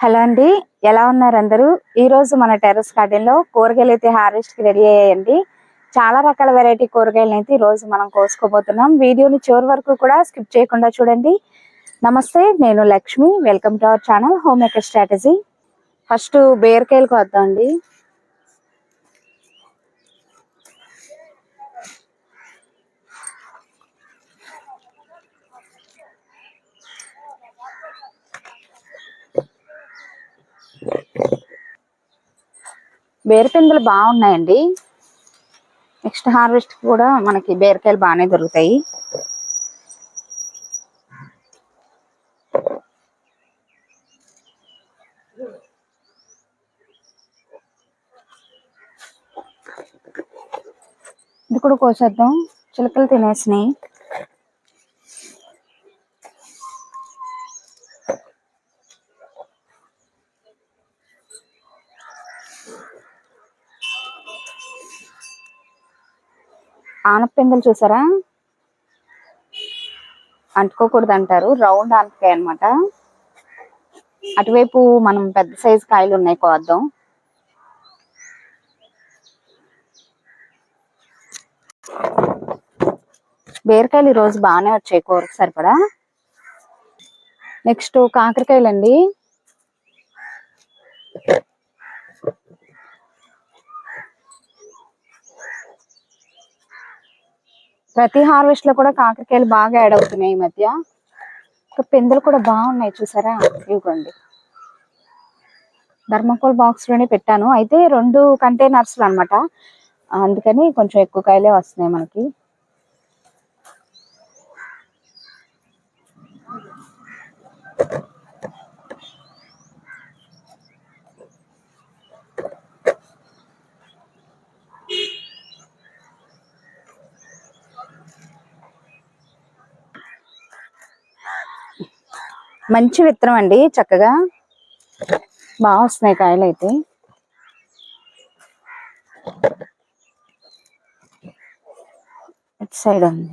Hello అండి ఎలా ఉన్నారు అందరూ? ఈ రోజు మన టెర్రస్ గార్డెన్లో కూరగాయలు అయితే హార్వెస్ట్కి రెడీ అయ్యాయండి. చాలా రకాల వెరైటీ కూరగాయలు అయితే ఈ రోజు మనం కోసుకోబోతున్నాం. వీడియోని చివరి వరకు కూడా స్కిప్ చేయకుండా చూడండి. నమస్తే నేను Lakshmi. Welcome to our channel home maker strategy first బీరకాయలు వద్దాం అండి. బీరపిందులు బాగున్నాయండి. నెక్స్ట్ హార్వెస్ట్ కూడా మనకి బీరకాయలు బాగానే దొరుకుతాయి. ఇది కూడా కోసేద్దాం. చిలకలు తినేసినాయి. ఆనపిందలు చూసారా? అంటుకోకూడదు అంటారు రౌండ్ ఆనపకాయ అన్నమాట. అటువైపు మనం పెద్ద సైజు కాయలు ఉన్నాయి కోద్దాం. బీరకాయలు ఈ రోజు బాగానే వచ్చాయి కూరకు సరిపడా? నెక్స్ట్ కాకరకాయలు అండి ప్రతి హార్వెస్ట్లో కూడా కాకరకాయలు బాగా యాడ్ అవుతున్నాయి ఈ మధ్య. ఇంకా పిందెలు కూడా బాగున్నాయి చూసారా? ఇవ్వండి. ధర్మకోల్ బాక్స్లోనే పెట్టాను. అయితే రెండు కంటైనర్స్ అన్నమాట. అందుకని కొంచెం ఎక్కువ కాయలే వస్తున్నాయి మనకి. మంచి విత్తనం అండి చక్కగా బాగా వస్తున్నాయి కాయలు అయితే ఇటు సైడ్ ఉంది.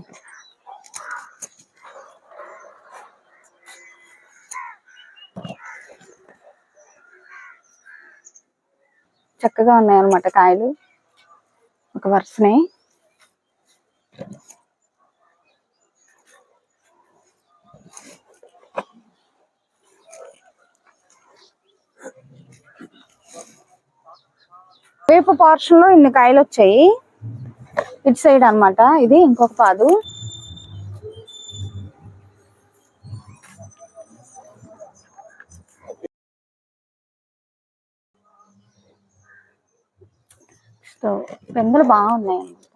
చక్కగా ఉన్నాయి అన్నమాట కాయలు. ఒక వరుసనే. వేపు పోర్షన్లో ఇన్ని కాయలు వచ్చాయి. ఇటు సైడ్ అన్నమాట. ఇది ఇంకొక పాదు. సో పెందలు బాగున్నాయి అన్నమాట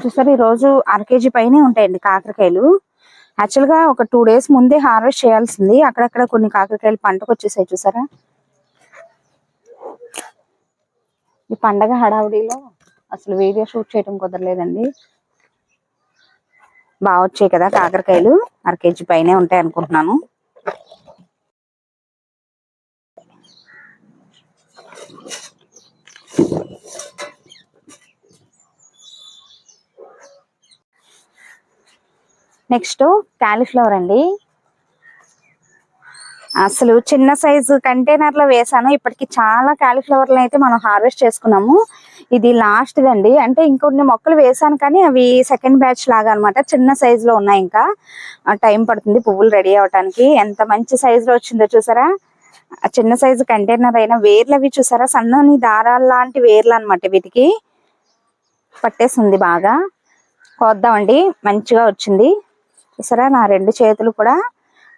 చూసారు ఈ రోజు అర కేజీ పైనే ఉంటాయండి కాకరకాయలు. యాక్చువల్గా ఒక టూ డేస్ ముందే హార్వెస్ట్ చేయాల్సింది. అక్కడక్కడ కొన్ని కాకరకాయలు పంటకు వచ్చేసాయి చూసారా. ఈ పండగ హడావుడిలో అసలు వీడియో షూట్ చేయడం కుదరలేదండి. బాగా వచ్చాయి కదా కాకరకాయలు. అర కేజీ పైనే ఉంటాయి అనుకుంటున్నాను. నెక్స్ట్ క్యాలీఫ్లవర్ అండి. అసలు చిన్న సైజు కంటైనర్లో వేసాను. ఇప్పటికి చాలా క్యాలీఫ్లవర్లు అయితే మనం హార్వెస్ట్ చేసుకున్నాము. ఇది లాస్ట్ అండి. అంటే ఇంకొన్ని మొక్కలు వేసాను కానీ అవి సెకండ్ బ్యాచ్ లాగా అనమాట చిన్న సైజులో ఉన్నాయి ఇంకా. టైం పడుతుంది పువ్వులు రెడీ అవడానికి ఎంత మంచి సైజులో వచ్చిందో చూసారా? చిన్న సైజు కంటైనర్ అయినా వేర్లు అవి చూసారా? సన్నని దారాలు లాంటి వేర్లు అనమాట వీటికి. పట్టేసింది బాగా. కోద్దామండి. మంచిగా వచ్చింది. చూసారా నా రెండు చేతులు కూడా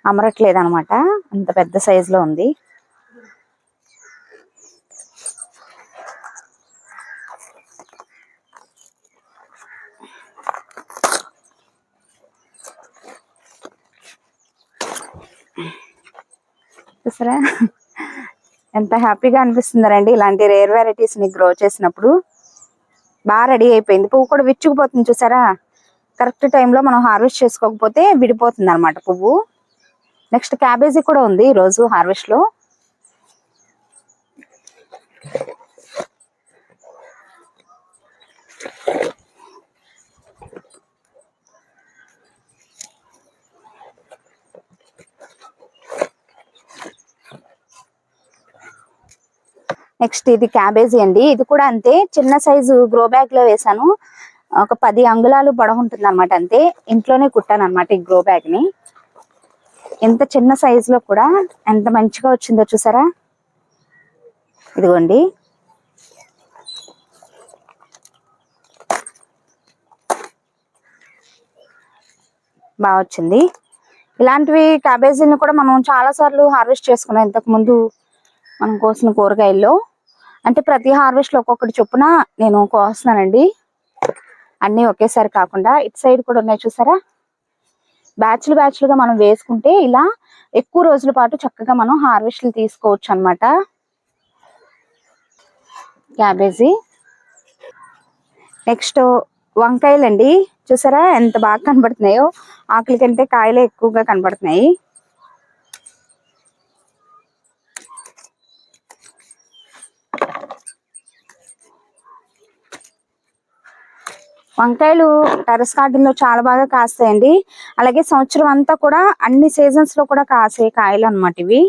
అమరట్లేదు అనమాట అంత పెద్ద సైజ్లో ఉంది. చూసారా? ఎంత హ్యాపీగా అనిపిస్తుందండి. ఇలాంటి రేర్ వెరైటీస్ని గ్రో చేసినప్పుడు. బాగా రెడీ అయిపోయింది. పువ్వు కూడా విచ్చుకుపోతుంది చూసారా? కరెక్ట్ టైంలో మనం హార్వెస్ట్ చేసుకోకపోతే విడిపోతుంది అనమాట పువ్వు. నెక్స్ట్ క్యాబేజీ కూడా ఉంది ఈ రోజు హార్వెస్ట్లో. నెక్స్ట్ ఇది క్యాబేజీ అండి. ఇది కూడా అంతే చిన్న సైజు గ్రో బ్యాగ్లో వేసాను ఒక పది అంగుళాలు పొడవు ఉంటుంది అనమాట అంతే. ఇంట్లోనే కుట్టాను అనమాట ఈ గ్రో బ్యాగ్ని. ఎంత చిన్న సైజులో కూడా ఎంత మంచిగా వచ్చిందో చూసారా? ఇదిగోండి. బాగా వచ్చింది. ఇలాంటివి క్యాబేజీని కూడా మనం చాలా సార్లు హార్వెస్ట్ చేసుకున్నాం. ఇంతకు ముందు మనం కోసిన కూరగాయల్లో. అంటే ప్రతి హార్వెస్ట్లో ఒక్కొక్కటి చొప్పున నేను కోస్తున్నానండి. అన్నీ ఒకేసారి కాకుండా ఇటు సైడ్ కూడా ఉన్నాయి చూసారా? బ్యాచ్లు బ్యాచ్లుగా మనం వేసుకుంటే ఇలా ఎక్కువ రోజుల పాటు చక్కగా మనం హార్వెస్ట్లు తీసుకోవచ్చు అన్నమాట. క్యాబేజీ. నెక్స్ట్ వంకాయలండి. చూసారా ఎంత బాగా కనబడుతున్నాయో? ఆకుల కంటే కాయలే ఎక్కువగా కనబడుతున్నాయి. వంకాయలు టెరస్ గార్డెన్లో చాలా బాగా కాస్తాయండి. అలాగే సంవత్సరం అంతా కూడా అన్ని సీజన్స్లో కూడా కాసే కాయలు అన్నమాట ఇవి.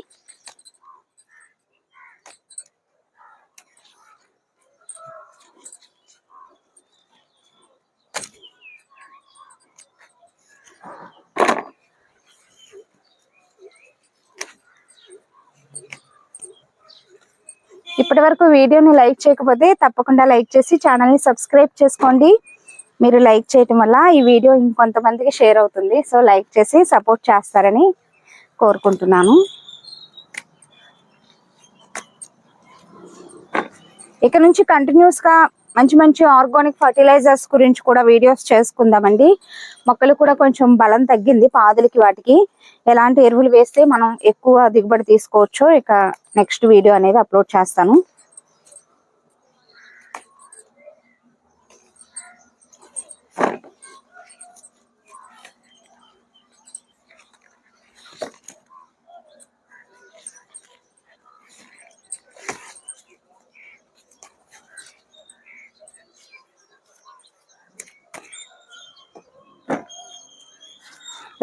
ఇప్పటి వరకు వీడియోని లైక్ చేయకపోతే తప్పకుండా లైక్ చేసి ఛానల్ని సబ్స్క్రైబ్ చేసుకోండి. మీరు లైక్ చేయటం వల్ల ఈ వీడియో ఇంకొంతమందికి షేర్ అవుతుంది. సో లైక్ చేసి సపోర్ట్ చేస్తారని కోరుకుంటున్నాను. ఇక నుంచి కంటిన్యూస్గా మంచి మంచి ఆర్గానిక్ ఫర్టిలైజర్స్ గురించి కూడా వీడియోస్ చేసుకుందామండి. మొక్కలు కూడా కొంచెం బలం తగ్గింది పాదులకి వాటికి. ఎలాంటి ఎరువులు వేస్తే మనం ఎక్కువ దిగుబడి తీసుకోవచ్చో ఇక నెక్స్ట్ వీడియో అనేది అప్లోడ్ చేస్తాను.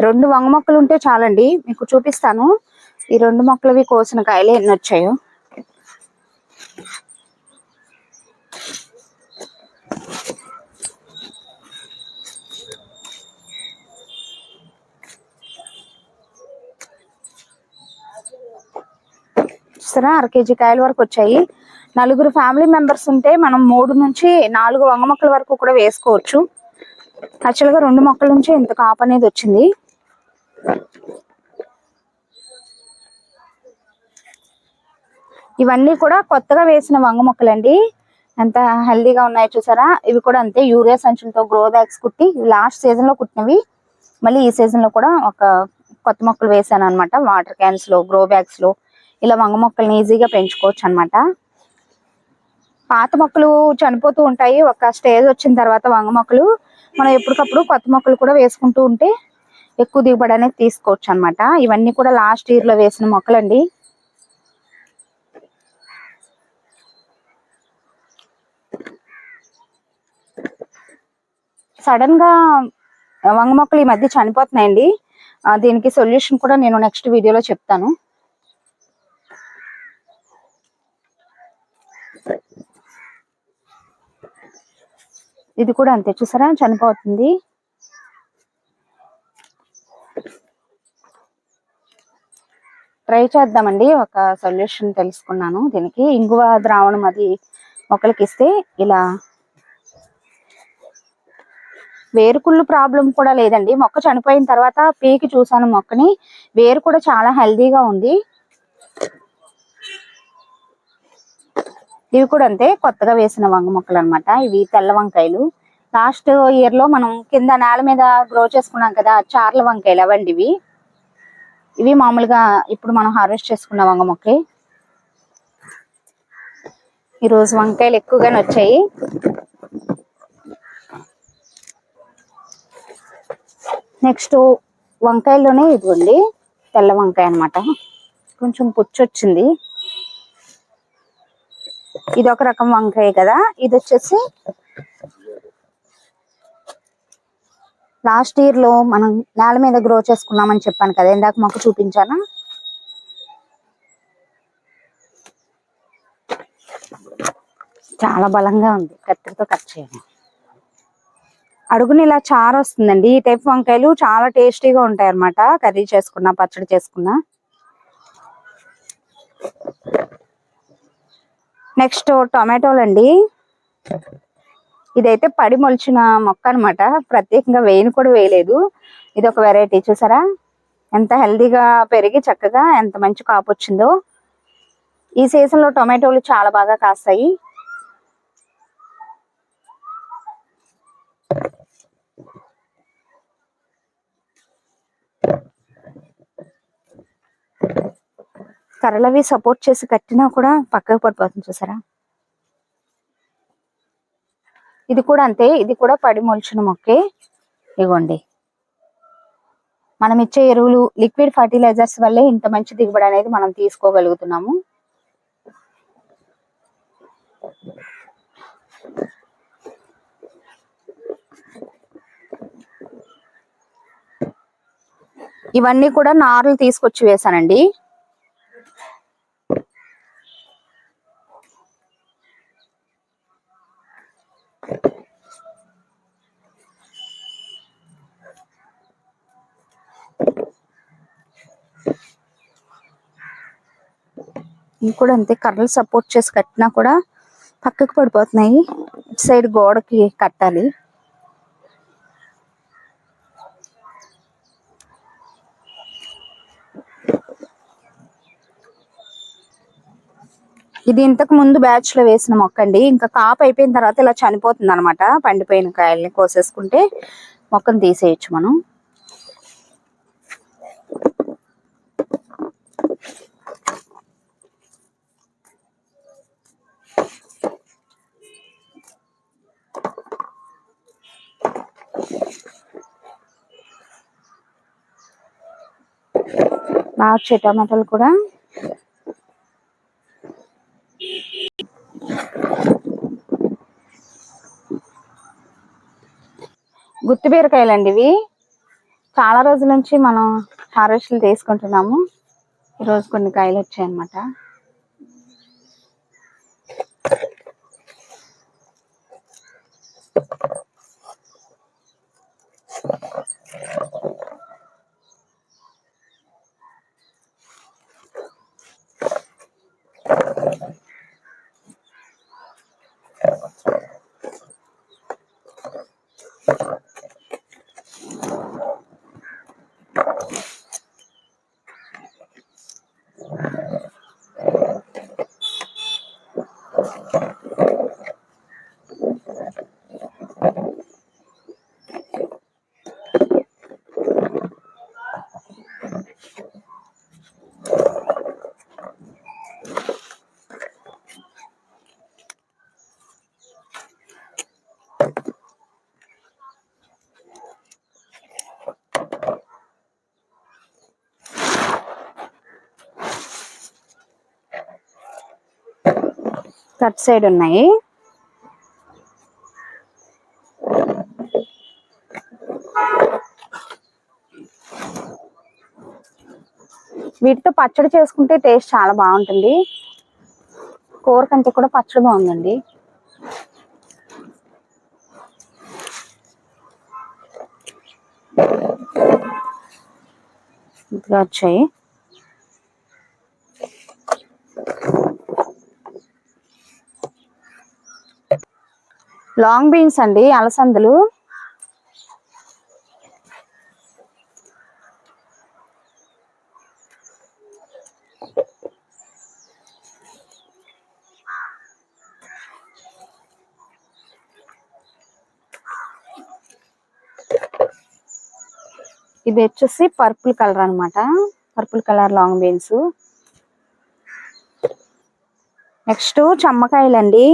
రెండు వంగ మొక్కలు ఉంటే చాలండి. మీకు చూపిస్తాను. ఈ రెండు మొక్కలవి కోసిన కాయలు ఎన్ని వచ్చాయో. చూస్తారా అర కేజీ కాయల వరకు వచ్చాయి. నలుగురు ఫ్యామిలీ మెంబర్స్ ఉంటే మనం మూడు నుంచి నాలుగు వంగ మొక్కల వరకు కూడా వేసుకోవచ్చు. యాక్చువల్గా రెండు మొక్కల నుంచి ఇంత కాపు అనేది వచ్చింది. ఇవన్నీ కూడా కొత్తగా వేసిన వంగ మొక్కలండి. ఎంత హెల్దీగా ఉన్నాయో చూసారా? ఇవి కూడా అంతే యూరియా సంచులతో గ్రో బ్యాగ్స్ కుట్టి లాస్ట్ సీజన్లో కుట్టినవి. మళ్ళీ ఈ సీజన్లో కూడా ఒక కొత్త మొక్కలు వేసాను అనమాట వాటర్ క్యాన్స్లో గ్రో బ్యాగ్స్లో. ఇలా వంగ మొక్కల్ని ఈజీగా పెంచుకోవచ్చు అన్నమాట పాత మొక్కలు చనిపోతూ ఉంటాయి. ఒక స్టేజ్ వచ్చిన తర్వాత వంగ మొక్కలు మనం ఎప్పటికప్పుడు కొత్త మొక్కలు కూడా వేసుకుంటూ ఉంటే ఎక్కువ దిగుబడి అనేది తీసుకోవచ్చు అన్నమాట ఇవన్నీ కూడా లాస్ట్ ఇయర్లో వేసిన మొక్కలండి. సడన్గా వంగ మొక్కలు ఈ మధ్య చనిపోతున్నాయండి. దీనికి సొల్యూషన్ కూడా నేను నెక్స్ట్ వీడియోలో చెప్తాను. ఇది కూడా అంతే చూసారా? చనిపోతుంది. ట్రై చేద్దామండి. ఒక సొల్యూషన్ తెలుసుకున్నాను దీనికి. ఇంగువ ద్రావణం అది మొక్కలకి ఇస్తే ఇలా వేరుకుళ్ళు ప్రాబ్లం కూడా లేదండి. మొక్క చనిపోయిన తర్వాత పీకి చూసాను మొక్కని. వేరు కూడా చాలా హెల్దీగా ఉంది. ఇవి కూడా అంతే కొత్తగా వేసిన వంగ మొక్కలు అన్నమాట. ఇవి తెల్ల వంకాయలు. లాస్ట్ ఇయర్లో మనం కింద నేల మీద గ్రో చేసుకున్నాం కదా చార్ల వంకాయలు అవండి ఇవి ఇవి మామూలుగా ఇప్పుడు మనం హార్వెస్ట్ చేసుకున్న వంగ మొక్కలు. ఈరోజు వంకాయలు ఎక్కువగానే వచ్చాయి. నెక్స్ట్ వంకాయల్లోనే ఇదిగోండి తెల్ల వంకాయ అన్నమాట. కొంచెం పుచ్చొచ్చింది. ఇది ఒక రకం వంకాయ కదా ఇది వచ్చేసి లాస్ట్ ఇయర్లో మనం నేల మీద గ్రో చేసుకున్నామని చెప్పాను కదా ఇందాక మాకు చూపించానా? చాలా బలంగా ఉంది కత్తిరితో కట్ చేయాలి అడుగుని ఇలా చారు వస్తుందండి. ఈ టైప్ వంకాయలు చాలా టేస్టీగా ఉంటాయి అన్నమాట కర్రీ చేసుకున్నా పచ్చడి చేసుకున్నా. నెక్స్ట్ టొమాటోలు అండి ఇదైతే పడి మొలిచిన మొక్క అనమాట ప్రత్యేకంగా వేయని కూడా వేయలేదు. ఇది ఒక వెరైటీ చూసారా? ఎంత హెల్దీగా పెరిగి చక్కగా ఎంత మంచి కాపు వచ్చిందో. ఈ సీజన్లో టొమాటోలు చాలా బాగా కాస్తాయి. కర్రలవి సపోర్ట్ చేసి కట్టినా కూడా పక్కకు పడిపోతుంది చూసారా? ఇది కూడా అంతే ఇది కూడా పడి మొలిచిన మొక్కే ఇగోండి. మనం ఇచ్చే ఎరువులు లిక్విడ్ ఫర్టిలైజర్స్ వల్లే ఇంత మంచి దిగుబడి అనేది మనం తీసుకోగలుగుతున్నాము. ఇవన్నీ కూడా నారులు తీసుకొచ్చి వేసానండి. ఇవి కూడా అంతే కర్రలు సపోర్ట్ చేసి కట్టినా కూడా పక్కకు పడిపోతున్నాయి. ఇటు సైడ్ గోడకి కట్టాలి. ఇది ఇంతకు ముందు బ్యాచ్లో వేసిన మొక్క అండి ఇంకా కాపు అయిపోయిన తర్వాత ఇలా చనిపోతుంది అనమాట పండిపోయిన కాయల్ని కోసేసుకుంటే మొక్కను తీసేయచ్చు మనం. బాగా టమాటాలు కూడా. గుత్తి బీరకాయలు ఇవి చాలా రోజుల నుంచి మనం హార్వెస్ట్లు తీసుకుంటున్నాము ఈరోజు కొన్ని కాయలు వచ్చాయన్నమాట కట్ సైడ్ ఉన్నాయి. వీటితో పచ్చడి చేసుకుంటే టేస్ట్ చాలా బాగుంటుంది. కూర కంటే కూడా పచ్చడి బాగుందండి. వచ్చాయి. లాంగ్ బీన్స్ అండి అలసందలు. ఇది వచ్చేసి పర్పుల్ కలర్ అన్నమాట. Purple colour long beans. Next చమ్మకాయలండి.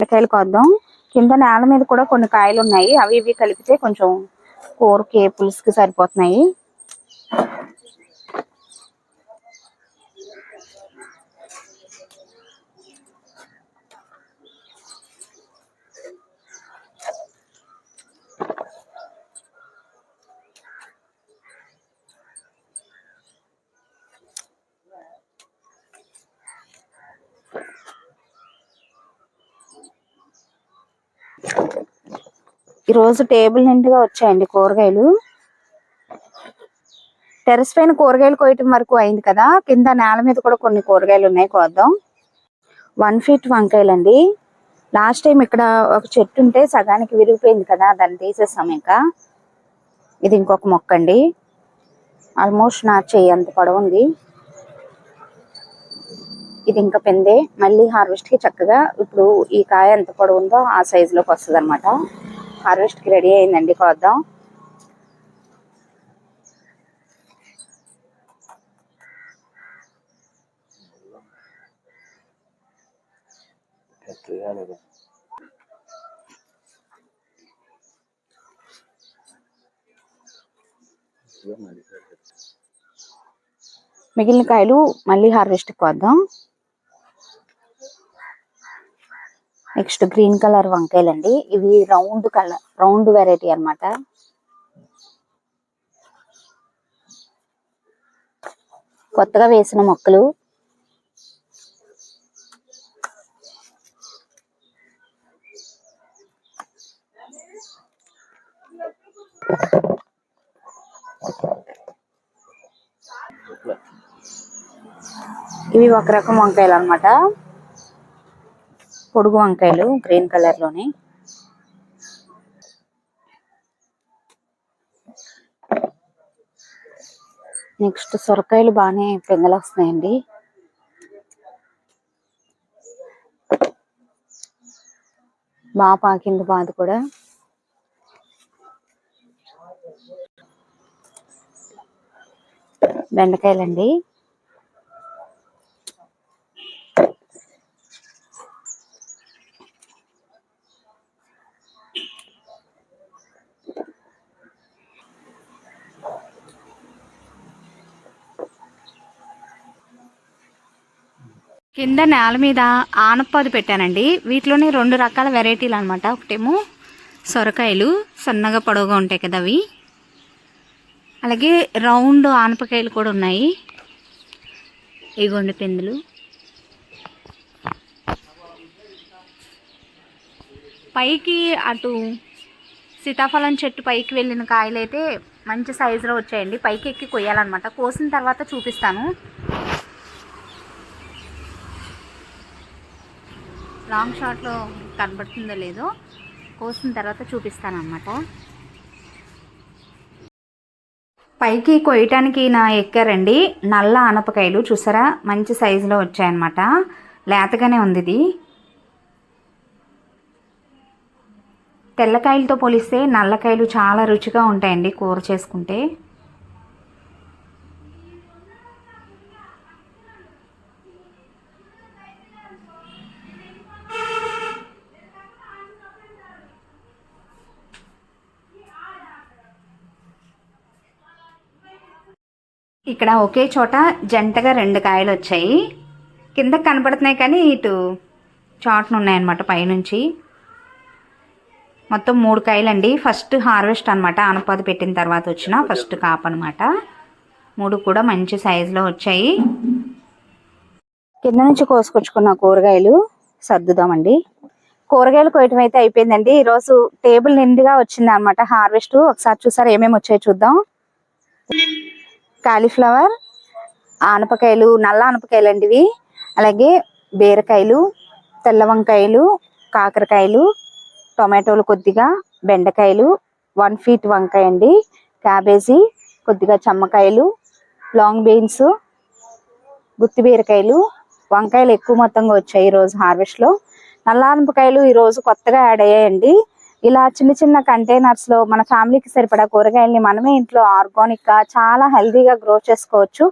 కాయలు కొద్దాం. కింద నేల మీద కూడా కొన్ని కాయలు ఉన్నాయి అవి ఇవి కలిపితే కొంచెం కూరకి పులుసుకి సరిపోతున్నాయి. ఈరోజు రోజు టేబుల్ నిండుగా వచ్చాయండి కూరగాయలు. టెరస్ పైన కూరగాయలు కోయటం వరకు అయింది కదా. కింద నేల మీద కూడా కొన్ని కూరగాయలు ఉన్నాయి కోద్దాం. వన్ ఫీట్ వంకాయలండి. లాస్ట్ టైం ఇక్కడ ఒక చెట్టు ఉంటే సగానికి విరిగిపోయింది కదా దాన్ని తీసేస్తాం ఇంకా. ఇది ఇంకొక మొక్క అండి ఆల్మోస్ట్ నా చెయ్యి అంత పొడవు ఉంది. ఇది ఇంకా పెందే. మళ్ళీ హార్వెస్ట్కి చక్కగా ఇప్పుడు ఈ కాయ ఎంత పొడవు ఉందో ఆ సైజులోకి వస్తుంది అనమాట హార్వెస్ట్కి రెడీ అయిందండి కోద్దాం. మిగిలిన కాయలు మళ్ళీ హార్వెస్ట్కి కోద్దాం నెక్స్ట్ గ్రీన్ కలర్ వంకాయలండి. ఇవి రౌండ్ కలర్ రౌండ్ వెరైటీ అన్నమాట. కొత్తగా వేసిన మొక్కలు. ఇవి ఒక రకం వంకాయలు అన్నమాట. పొడుగు వంకాయలు గ్రీన్ కలర్లోని. నెక్స్ట్ సొరకాయలు బాగానే పిందెలు వస్తున్నాయండి. బాగా పాకింది బాధ కూడా. బెండకాయలండి. కింద నేల మీద ఆనపది పెట్టానండి. వీటిలోనే రెండు రకాల వెరైటీలు అనమాట ఒకటేమో సొరకాయలు సన్నగా పొడవుగా ఉంటాయి కదా అవి. అలాగే రౌండ్ ఆనపకాయలు కూడా ఉన్నాయి. ఇగోండి పెందులు. పైకి అటు సీతాఫలం చెట్టు పైకి వెళ్ళిన కాయలు అయితే మంచి సైజులో వచ్చాయండి. పైకి ఎక్కి కొయ్యాలన్నమాట. కోసిన తర్వాత చూపిస్తాను. లాంగ్ షాట్లో కనబడుతుందో లేదో కోసిన తర్వాత చూపిస్తాను పైకి కొయ్యటానికి నా ఎక్కారండి. నల్ల ఆనపకాయలు చూసారా? మంచి సైజులో వచ్చాయన్నమాట. లేతగానే ఉంది ఇది. తెల్లకాయలతో పోలిస్తే నల్లకాయలు చాలా రుచిగా ఉంటాయండి కూర చేసుకుంటే. ఇక్కడ ఒకే చోట జంటగా రెండు కాయలు వచ్చాయి కింద కనపడుతున్నాయి కానీ ఇటు చాట్ను ఉన్నాయన్నమాట పైనుంచి. మొత్తం మూడు కాయలండి. ఫస్ట్ హార్వెస్ట్ అనమాట ఆనపాది పెట్టిన తర్వాత వచ్చిన ఫస్ట్ కాప్ అనమాట మూడు కూడా మంచి సైజులో వచ్చాయి. కింద నుంచి కోసుకొచ్చుకున్న కూరగాయలు సర్దుదామండి. కూరగాయలు కోయటం అయితే అయిపోయిందండి. ఈరోజు టేబుల్ నిండుగా వచ్చింది అనమాట హార్వెస్ట్. ఒకసారి చూసారు ఏమేమి వచ్చాయో చూద్దాం. కాలీఫ్లవర్ ఆనపకాయలు నల్ల ఆనపకాయలు అండివి. అలాగే బీరకాయలు తెల్ల వంకాయలు కాకరకాయలు టొమాటోలు కొద్దిగా బెండకాయలు వన్ ఫీట్ వంకాయ అండి. క్యాబేజీ కొద్దిగా చమ్మకాయలు లాంగ్ బీన్స్ గుత్తి బీరకాయలు. వంకాయలు ఎక్కువ మొత్తంగా వచ్చాయి ఈరోజు హార్వెస్ట్లో. నల్లానపకాయలు ఆనపకాయలు ఈరోజు కొత్తగా యాడ్ అయ్యాయండి. ఇలా చిన్న చిన్న కంటైనర్స్లో మన ఫ్యామిలీకి సరిపడా కూరగాయల్ని మనమే ఇంట్లో ఆర్గానిక్గా చాలా హెల్దీగా గ్రో చేసుకోవచ్చు.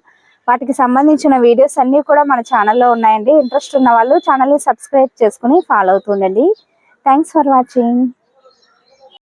వాటికి సంబంధించిన వీడియోస్ అన్ని కూడా మన ఛానల్లో ఉన్నాయండి. ఇంట్రెస్ట్ ఉన్న వాళ్ళు ఛానల్ని సబ్స్క్రైబ్ చేసుకుని ఫాలో అవుతుండండి. Thanks for watching